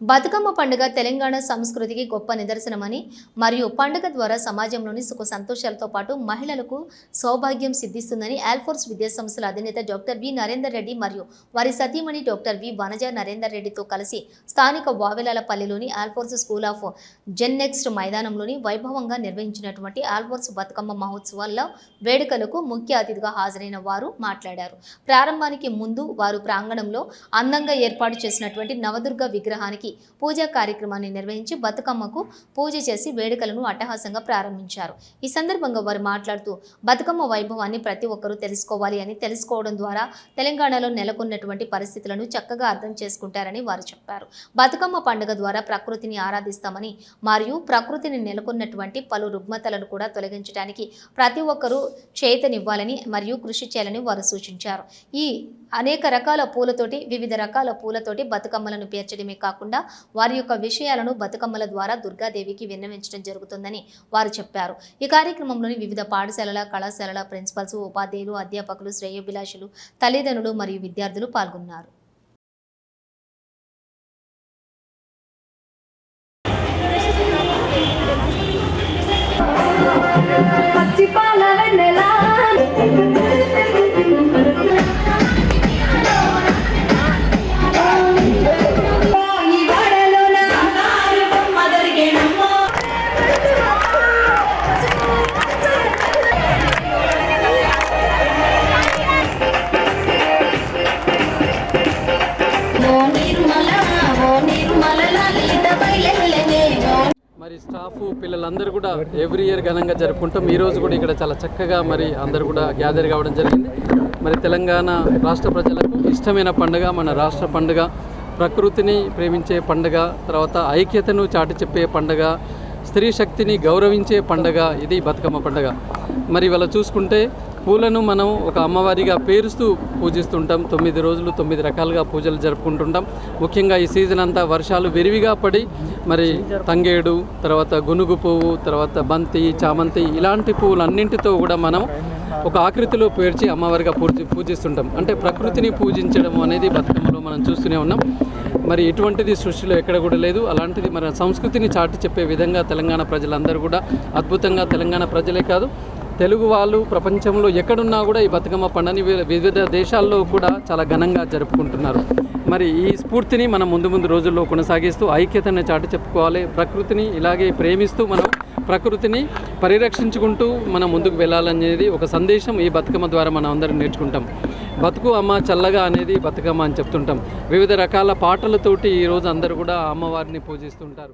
బతుకమ్మ పండుగ తెలంగాణ సంస్కృతికి గొప్ప నిదర్శనమని మరియు పండుగ ద్వారా సమాజంలోని సుఖ సంతోషాలతో పాటు మహిళలకు సౌభాగ్యం సిద్ధిస్తుందని ఆల్ఫోర్స్ విద్యాసంస్థల అధినేత డాక్టర్ వి నరేందర్ రెడ్డి మరియు వారి సతీమణి డాక్టర్ వి వనజ నరేందర్ రెడ్డితో కలిసి స్థానిక వావెలాలపల్లిలోని ఆల్ఫోర్స్ స్కూల్ ఆఫ్ జెన్నెక్స్ట్ మైదానంలోని వైభవంగా నిర్వహించినటువంటి ఆల్ఫోర్స్ బతుకమ్మ మహోత్సవాల్లో వేడుకలకు ముఖ్య అతిథిగా హాజరైన వారు మాట్లాడారు. ప్రారంభానికి ముందు వారు ప్రాంగణంలో అందంగా ఏర్పాటు చేసినటువంటి నవదుర్గ విగ్రహానికి పూజా కార్యక్రమాన్ని నిర్వహించి బతుకమ్మకు పూజ చేసి వేడుకలను అట్టహాసంగా ప్రారంభించారు. ఈ సందర్భంగా వారు మాట్లాడుతూ బతుకమ్మ వైభవాన్ని ప్రతి ఒక్కరూ తెలుసుకోవాలి అని తెలుసుకోవడం ద్వారా తెలంగాణలో నెలకొన్నటువంటి పరిస్థితులను చక్కగా అర్థం చేసుకుంటారని వారు చెప్పారు. బతుకమ్మ పండుగ ద్వారా ప్రకృతిని ఆరాధిస్తామని మరియు ప్రకృతిని నెలకొన్నటువంటి పలు రుగ్మతలను కూడా తొలగించడానికి ప్రతి ఒక్కరూ చేతనివ్వాలని మరియు కృషి చేయాలని వారు సూచించారు. ఈ అనేక రకాల పూలతోటి వివిధ రకాల పూలతోటి బతుకమ్మలను పేర్చడమే కాకుండా వారి యొక్క విషయాలను బతుకమ్మల ద్వారా దుర్గాదేవికి విన్నవించడం జరుగుతుందని వారు చెప్పారు. ఈ కార్యక్రమంలోని వివిధ పాఠశాలల కళాశాలల ప్రిన్సిపల్స్ ఉపాధ్యాయులు అధ్యాపకులు శ్రేయోభిలాషులు తల్లిదండ్రులు మరియు విద్యార్థులు పాల్గొన్నారు. పచ్చి పాల వెన్నెలా స్టాఫ్ పిల్లలందరూ కూడా ఎవ్రీ ఇయర్ ఘనంగా జరుపుకుంటాం. ఈ రోజు కూడా ఇక్కడ చాలా చక్కగా మరి అందరూ కూడా గ్యాదర్ కావడం జరిగింది. మరి తెలంగాణ రాష్ట్ర ప్రజలకు ఇష్టమైన పండుగ మన రాష్ట్ర పండుగ ప్రకృతిని ప్రేమించే పండుగ తర్వాత ఐక్యతను చాటి చెప్పే పండుగ స్త్రీ శక్తిని గౌరవించే పండుగ ఇది బతుకమ్మ పండుగ. మరి ఇవాళ చూసుకుంటే పూలను మనం ఒక అమ్మవారిగా పేరుస్తూ పూజిస్తుంటాం. తొమ్మిది రోజులు తొమ్మిది రకాలుగా పూజలు జరుపుకుంటుంటాం. ముఖ్యంగా ఈ సీజన్ అంతా వర్షాలు విరివిగా పడి మరి తంగేడు తర్వాత గునుగు పువ్వు తర్వాత బంతి చామంతి ఇలాంటి పువ్వులన్నింటితో కూడా మనం ఒక ఆకృతిలో పేర్చి అమ్మవారిగా పూజి పూజిస్తుంటాం. అంటే ప్రకృతిని పూజించడం అనేది బతుకమ్మలో మనం చూస్తూనే ఉన్నాం. మరి ఇటువంటిది సృష్టిలో ఎక్కడ కూడా లేదు. అలాంటిది మన సంస్కృతిని చాటి చెప్పే విధంగా తెలంగాణ ప్రజలందరూ కూడా అద్భుతంగా తెలంగాణ ప్రజలే కాదు. తెలుగు వాళ్ళు ప్రపంచంలో ఎక్కడున్నా కూడా ఈ బతుకమ్మ పండుగని వివిధ దేశాల్లో కూడా చాలా ఘనంగా జరుపుకుంటున్నారు. మరి ఈ స్ఫూర్తిని మనం ముందు ముందు రోజుల్లో కొనసాగిస్తూ ఐక్యతను చాటి చెప్పుకోవాలి. ప్రకృతిని ఇలాగే ప్రేమిస్తూ మనం ప్రకృతిని పరిరక్షించుకుంటూ మనం ముందుకు వెళ్ళాలనేది ఒక సందేశం ఈ బతుకమ్మ ద్వారా మనం అందరం నేర్చుకుంటాం. బతుకు అమ్మ చల్లగా అనేది బతుకమ్మ అని చెప్తుంటాం. వివిధ రకాల పాటలతోటి ఈరోజు అందరూ కూడా అమ్మవారిని పూజిస్తుంటారు.